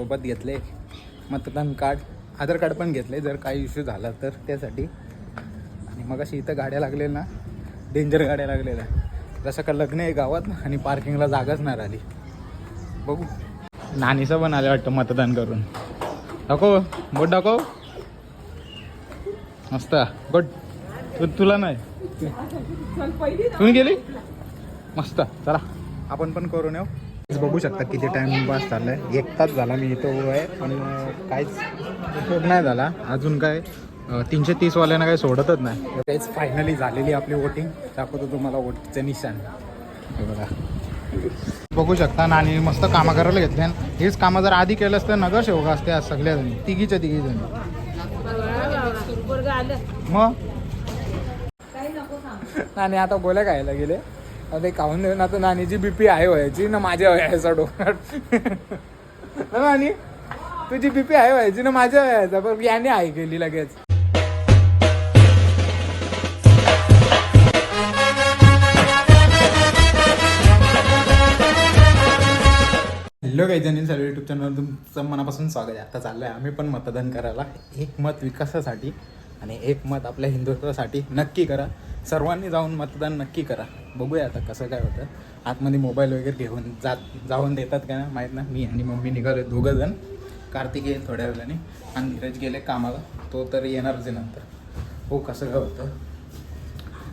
सोबत घेतले मतदान कार्ड आधार कार्ड पण घेतले जर काही इश्यू झाला तर त्यासाठी. आणि मग अशी इथं गाड्या लागलेल्या ना डेंजर गाड्या लागलेल्या. जसं का लग्न आहे गावात आणि पार्किंगला जागाच नाही राहिली. बघू. नानीचं पण आलं वाटतं मतदान करून. दाखव बोट दाखव. मस्त. गुड तू तुला नाही. तुम्ही गेली? मस्त. चला. आपण पण करून येऊ. बघू शकता किती टाइम पास चाललाय एक तास झाला मी इथं उभं आहे पण काहीच उपयोग नाही झाला. अजून काय तीनशे तीस वाल्यांना काही सोडतच नाही. तेच फायनली झालेली आपली वोटिंग दाखवतो तुम्हाला वोटचं निशाण. बघा. बघू शकता ना आणि मस्त कामं करायला घेतले. हेच कामं जर आधी केलं असतं नगरसेवक असते आज सगळ्या जणी तिघीच्या तिघी जणी मग नानी आता गोल्या खायला गेले. आता ते खाऊन देऊन आता नानीची बीपी आहे व्हायची ना माझ्या वयाचा डोक्यात. ना नानी? तुझी बीपी आहे व्हायची ना माझ्या वयाचा. पण याने आहे गेली लगेच हॅलो काही जणी सर्व युट्यूब चॅनल तुमचं मनापासून स्वागत आहे. आता चाललं आहे आम्ही पण मतदान करायला. एक मत विकासासाठी. आणि एक मत आपल्या हिंदुत्वासाठी नक्की करा. सर्वांनी जाऊन मतदान नक्की करा. बघूया आता कसं काय होतं. आतमध्ये मोबाईल वगैरे घेऊन जात जाऊन देतात का ना माहीत ना मी आणि मम्मी निघालो दोघं जण कार्तिक येईल थोड्या वेळाने. आणि धीरज गेले कामाला. तो तर येणारच आहे नंतर. हो कसं काय होतं.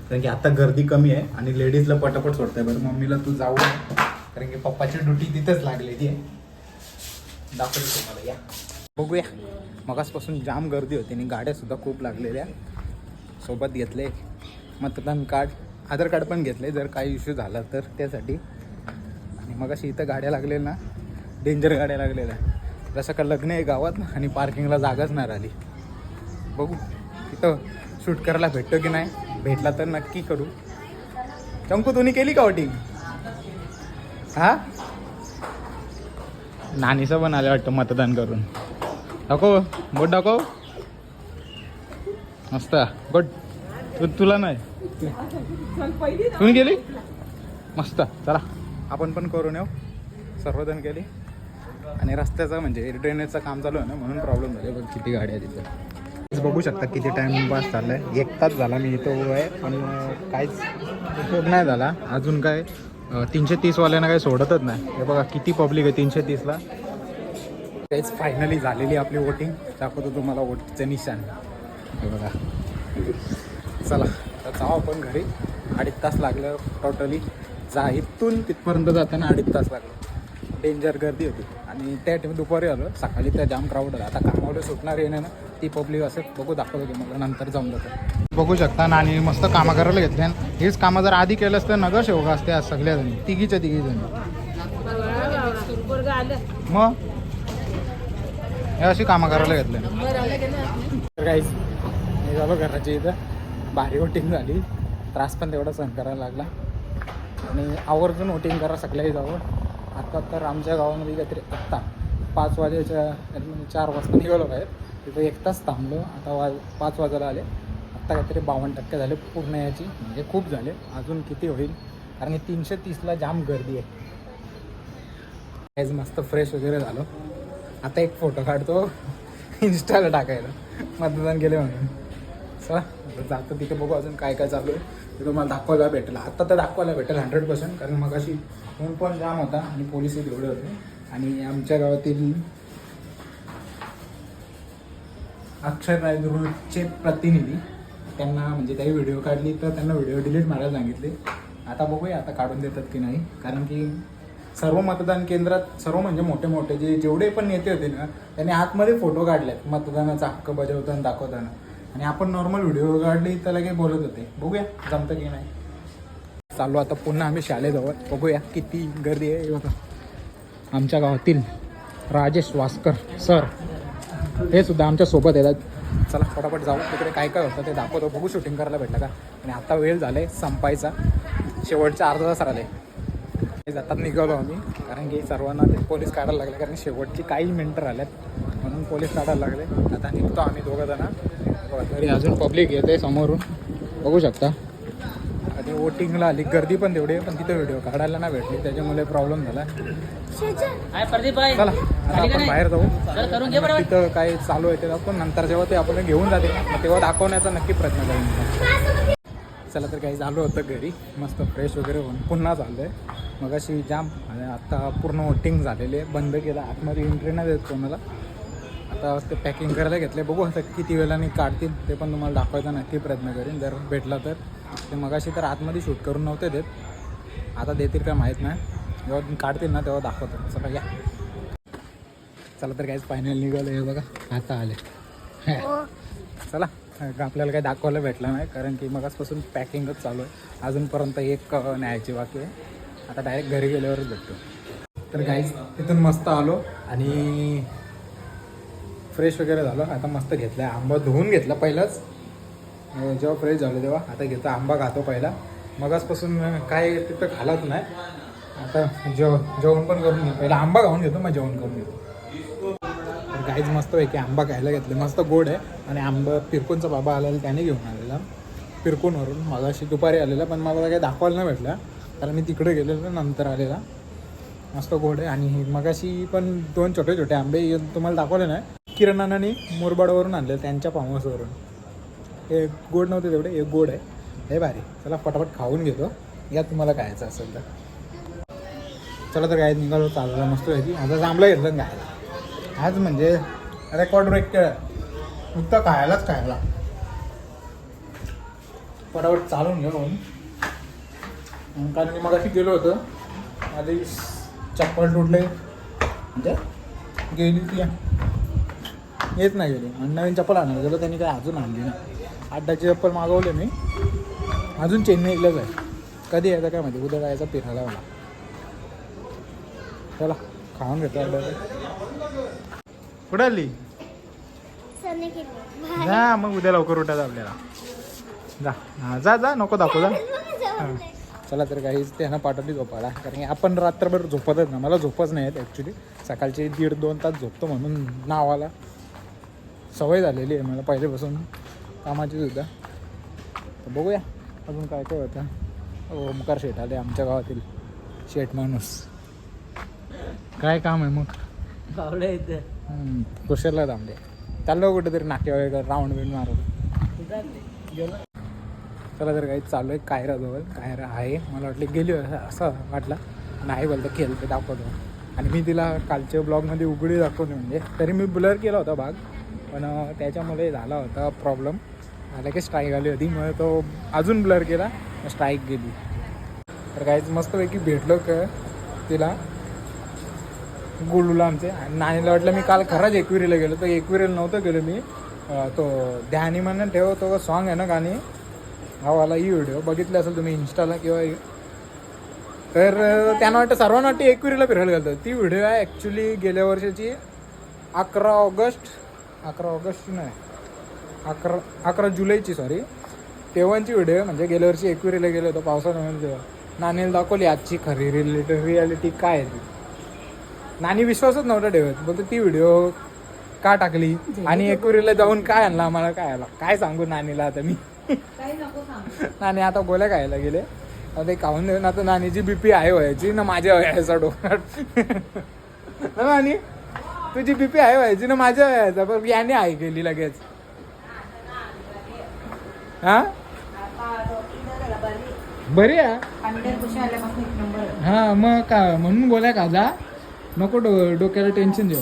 कारण की आता गर्दी कमी आहे आणि लेडीजला पटापट सोडताय बरं. मम्मीला तू जाऊ कारण की पप्पाची ड्युटी तिथेच लागलेली आहे. दाखवतो तुम्हाला या. बघूया. मगासपासून जाम गर्दी होती आणि गाड्या सुद्धा खूप लागलेल्या. सोबत घेतले मतदान कार्ड आधार कार्ड पण घेतले. जर काही इश्यू झाला तर त्यासाठी. आणि मग अशी इथं गाड्या लागलेल्या ना डेंजर गाड्या लागलेल्या. जसं का लग्न आहे गावात आणि पार्किंगला जागाच नाही राहिली. बघू तिथं शूट करायला भेटतो की नाही? भेटला तर नक्की करू. चंकू तुम्ही केली का वोटिंग हा? नानीचं पण आलं वाटतं मतदान करून. दाखव बोट दाखव. मस्त गुड तू तुला नाही. तुम्ही गेली? मस्त. चला आपण पण करून येऊ. सर्वजण गेली. आणि रस्त्याचं म्हणजे ड्रेनेजचं काम चालू आहे ना म्हणून प्रॉब्लेम झाले. बघ किती गाड्या आहे तिथं बघू शकता किती टाइम पास आहे एक तास झाला मी इथं उभं आहे पण काहीच उपयोग नाही झाला. अजून काय तीनशे तीसवाल्यांना काही सोडतच नाही. हे बघा किती पब्लिक आहे तीनशे तीसला. तेच फायनली झालेली आपली वोटिंग दाखवतो तुम्हाला वोटचं निशाण. हे बघा. चला आता जाऊ आपण घरी. अडीच तास लागलं टोटली जा इथून तिथपर्यंत जाताना अडीच तास लागलं. डेंजर गर्दी होती. आणि त्या टाइम दुपारी आलो. सकाळी त्या जाम क्राऊड आला. आता कामावलं सुटणार येणं ना ती पब्लिक असं बघू दाखवतो तुम्हाला. नंतर जाऊन जातं बघू शकता ना आणि मस्त कामं करायला घेतले. हेच कामं जर आधी केलं असतं नगरसेवक असते आज सगळ्या जणी तिघीच्या तिघी जणी मग? हे अशी कामं करायला घेतले. तर काहीच मी झालो घराच्या इथं. भारी वोटिंग झाली. त्रास पण तेवढा सहन करायला लागला. आणि आवर्जून वोटिंग करा सगळ्याही जावं आत्ता तर आमच्या गावामध्ये काहीतरी आत्ता पाच वाजेच्या चार वाजता निघालो बाहेर. तिथं एक तास थांबलो. आता वाज पाच वाजायला आले. आत्ता काहीतरी बावन्न टक्के झाले पूर्ण याची. म्हणजे खूप झाले. अजून किती होईल? कारण तीनशे तीसला जाम गर्दी आहे. आज मस्त फ्रेश वगैरे झालो. आता एक फोटो काढतो. इन्स्टाला टाकायला. मतदान केले म्हणून. चला जातो तिथे बघू अजून काय काय चालू आहे. ते तुम्हाला दाखवायला भेटेल. आत्ता तर दाखवायला भेटेल हंड्रेड पर्सेंट कारण मग अशी फोन पण जाम होता आणि पोलिसही तेवढे होते. आणि आमच्या गावातील अक्षर रायदुर्गचे प्रतिनिधी त्यांना म्हणजे काही व्हिडिओ काढली तर त्यांना व्हिडिओ डिलीट मारायला सांगितले. आता बघूया आता काढून देतात की नाही. कारण की सर्व मतदान केंद्रात सर्व म्हणजे मोठे मोठे जे जेवढे पण नेते होते ना त्यांनी आतमध्ये फोटो काढलेत मतदानाचा हक्क बजावताना दाखवताना. आणि आपण नॉर्मल व्हिडिओ काढली तर लगे बोलत होते. बघूया जमतं की नाही. चालू आता पुन्हा आम्ही शाळेजवळ. बघूया किती गर्दी आहे. हे बघा. आमच्या गावातील राजेश वास्कर सर हे सुद्धा आमच्यासोबत येतात. चला फटाफट जाऊ. तिकडे काय काय होतं ते दाखवतो. बघू शूटिंग करायला भेटलं का? आणि आता वेळ झालाय संपायचा. शेवटच्या अर्धा तास राहिले जातात निघालो आम्ही. कारण की सर्वांना ते पोलीस काढायला लागले. कारण शेवटची काही मिनटं राहिल्यात. म्हणून पोलीस काढायला लागले. आता निघतो आम्ही दोघं जण. बघा, तरी अजून पब्लिक येते समोरून. बघू शकता. ते वोटिंगला आली. गर्दी पण तेवढी पण तिथे व्हिडिओ काढायला नाही भेटली. त्याच्यामुळे प्रॉब्लेम झाला. चला आपण बाहेर जाऊ. तिथं काय चालू आहे ते दाखवून. नंतर जेव्हा ते आपल्याला घेऊन जाते तेव्हा दाखवण्याचा नक्की प्रयत्न करेन. चला तर काही झालं होतं घरी. मस्त फ्रेश वगैरे होऊन पुन्हा चाललं आहे मग अशी जाम आणि आता पूर्ण वोटिंग झालेली आहे. बंद केलं. आतमध्ये एंट्री नाही देत कोणाला. आता ते पॅकिंग करायला घेतले बघू आता किती वेळाने काढतील ते पण तुम्हाला दाखवायचा नक्की प्रयत्न करेन. जर भेटला तर. ते मगाशी तर आतमध्ये शूट करून नव्हते देत. आता देतील का माहीत नाही. जेव्हा काढतील ना तेव्हा दाखवतो. चला या. चला तर काहीच फायनल निघालं हे बघा आता आले. चला. आपल्याला काही दाखवायला भेटलं नाही कारण की मगासपासून पॅकिंगच चालू आहे. अजूनपर्यंत एक न्यायची बाकी आहे. आता डायरेक्ट घरी गेल्यावरच भेटतो. तर गाईज तिथून मस्त आलो आणि फ्रेश वगैरे झालो. आता मस्त घेतलं आहे आंबा धुवून घेतला पहिलाच. जेव्हा फ्रेश झालो तेव्हा. आता घेतो आंबा खातो पहिला. मगासपासून काय तिथं खालाच नाही. आता जेव जेवण पण करून घेतो. पहिला आंबा खाऊन घेतो मग जेवण करून घेतो. तर मस्त आहे की आंबा खायला घेतले. मस्त गोड आहे. आणि आंबा पिरकोनचा बाबा आलेला त्याने घेऊन आलेला. पिरकोनवरून. मगाशी दुपारी आलेला पण मला काही दाखवायला नाही भेटला. कारण मी तिकडे गेलेलो नंतर आलेला. मस्त गोड आहे. आणि मगाशी पण दोन छोटे छोटे आंबे हे तुम्हाला दाखवले नाही किरणाने मुरबाडवरून आणले त्यांच्या फार्म हे गोड नव्हते तेवढे एक गोड आहे. हे भारी. चला फटाफट खाऊन घेतो. या तुम्हाला खायचं असेल तर. चला तर काय निघालो चालला. मस्त आहे की आता जांभळं घेतलं खायला. आज म्हणजे रेकॉर्ड ब्रेक केलं नुकतं खायलाच खायला. पटापट चालून घेऊन. कारण मी मगाशी गेलो होतो. माझी चप्पल तुटले. म्हणजे गेली ती. येत नाही गेली. आणि नवीन चप्पल आणायला गेलो त्यांनी काय अजून आणली नाही. आड्डाची चप्पल मागवले मी. अजून चेन्नईलाच आहे. कधी यायचं काय माहिती. उद्या जायचं फिरायला मला. चला खाऊन घेतो कुठे आली जा मग उद्या लवकर उठायचं आपल्याला. जा. हा जा जा नको दाखव जा. हां. चला तर काहीच त्यांना पाठवली झोपायला. कारण की आपण रात्रभर झोपतच ना मला झोपच नाही आहेत ॲक्च्युली सकाळचे दीड दोन तास झोपतो म्हणून नावाला सवय झालेली आहे मला पहिल्यापासून कामाची सुद्धा तर बघूया अजून काय काय होतं. ओमकार शेठ आले आमच्या गावातील. शेठ माणूस. काय काम आहे मग? कुशलला थांबले चाललो कुठेतरी नाट्य राऊंड बिंड मारत चला तर काही चालू आहे कायराजवळ कायरा आहे. मला वाटलं गेली असं वाटलं. नाही बोलतं केलं ते दाखवतो. आणि मी तिला कालच्या ब्लॉगमध्ये उघडी दाखवली म्हणजे. तरी मी ब्लर केला होता भाग. पण त्याच्यामुळे झाला होता प्रॉब्लेम झाला की स्ट्राईक आली होती. मग तो अजून ब्लर केला. स्ट्राईक गेली. तर काहीच मस्तपैकी भेटलो का तिला. गोलूला आमचे. आणि नानीला वाटलं मी काल खरंच एकविरीला गेलो तर एकविरीला नव्हतं गेलो मी. तो ध्यानी म्हणून ठेव तो सॉन्ग आहे ना गाणी? हवाला ही व्हिडिओ बघितले असेल तुम्ही इन्स्टाला किंवा तर त्यांना वाटतं सर्वांना वाटते एकविरीला फिरायला घालतं ती व्हिडिओ आहे ॲक्च्युली गेल्या वर्षाची अकरा ऑगस्ट अकरा ऑगस्ट नाही? अकरा अकरा जुलैची सॉरी तेव्हाची व्हिडिओ म्हणजे गेल्या वर्षी एकविरीला गेलो होतो पावसाळ्यामध्ये तेव्हा नानीला दाखवली आजची खरी रिलेटेड रियालिटी काय आहे ती? नानी विश्वासच नव्हता ठेवत. बोलतो ती व्हिडिओ का टाकली? आणि एकविरीला जाऊन काय आणला? आम्हाला काय आला? काय सांगू नानीला आता मी? नानी आता गोल्या खायला गेले. आता ते खाऊन देऊन आता नानीची बीपी आहे व्हायची ना माझ्या व्हायचा डोक्यात. ना नानी? तुझी बीपी आहे व्हायची ना माझ्या व्हायचा. पण याने आहे गेली लगेच. हा? बरी आहे? हा मग का? म्हणून गोल्या खाजा. नको डो डोक्याला टेन्शन देऊ.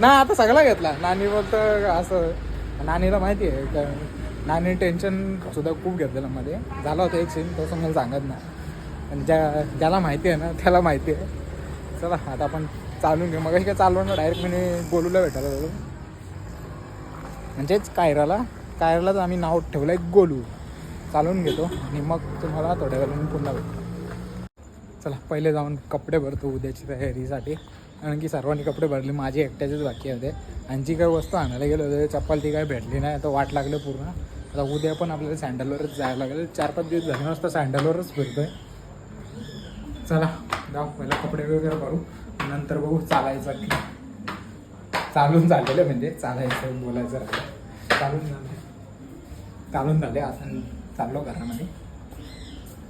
ना आता सगळा घेतला. नानी बोलत असं नानीला माहिती आहे का नानी टेन्शन सुद्धा खूप घेतलेलं मध्ये. झाला होता एक सीन तो मला सांगत ना आणि ज्या ज्याला माहिती आहे ना त्याला माहिती आहे चला आता आपण चालून घेऊ. मग काय चालवणं डायरेक्ट मी गोलूला भेटायला म्हणजेच कायराला कायरालाच आम्ही नाव ठेवलं आहे गोलू. चालवून घेतो आणि मग तुम्हाला थोड्या वेळाने पुन्हा भेटतो. चला पहिले जाऊन कपडे भरतो उद्याची तयारीसाठी. कारण की सर्वांनी कपडे भरले माझे एकट्याचेच बाकी होते. आणि जी काही वस्तू आणायला गेलो होते चप्पल ती काही भेटली नाही. तर वाट लागलं पूर्ण. आता उद्या पण आपल्याला सँडलवरच जायला लागेल. चार पाच दिवस झाले नसतं सँडलवरच फिरतोय. चला जाऊ पहिला कपडे वगैरे भरू. नंतर बघू चालायचं की चालून झालेलं म्हणजे चालायचं बोलायचं. राहिलं चालून झालं. चालून झाले असं चाललो घरामध्ये.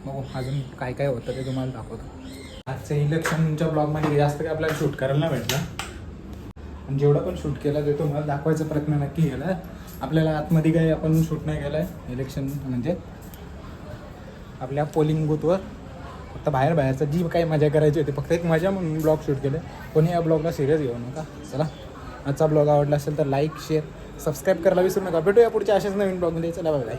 मग अजून काय काय होतं ते तुम्हाला दाखवतो. आजच्या इलेक्शनच्या ब्लॉगमध्ये जास्त काय आपल्याला शूट करायला नाही भेटला. आणि जेवढं पण शूट केलं ते तुम्हाला दाखवायचा प्रयत्न नक्की केला आपल्याला आतमध्ये काही आपण शूट नाही केलं आहे इलेक्शन म्हणजे आपल्या पोलिंग बूथवर फक्त बाहेर बाहेरचं जी काही मजा करायची होती फक्त एक मजा म्हणून ब्लॉग शूट केले. कोणी या ब्लॉगला सिरियस घेऊ नका. चला आजचा ब्लॉग आवडला असेल तर लाईक शेअर सबस्क्राईब करायला विसरू नका. भेटूया पुढच्या अशाच नवीन ब्लॉगमध्ये चला बाय बाय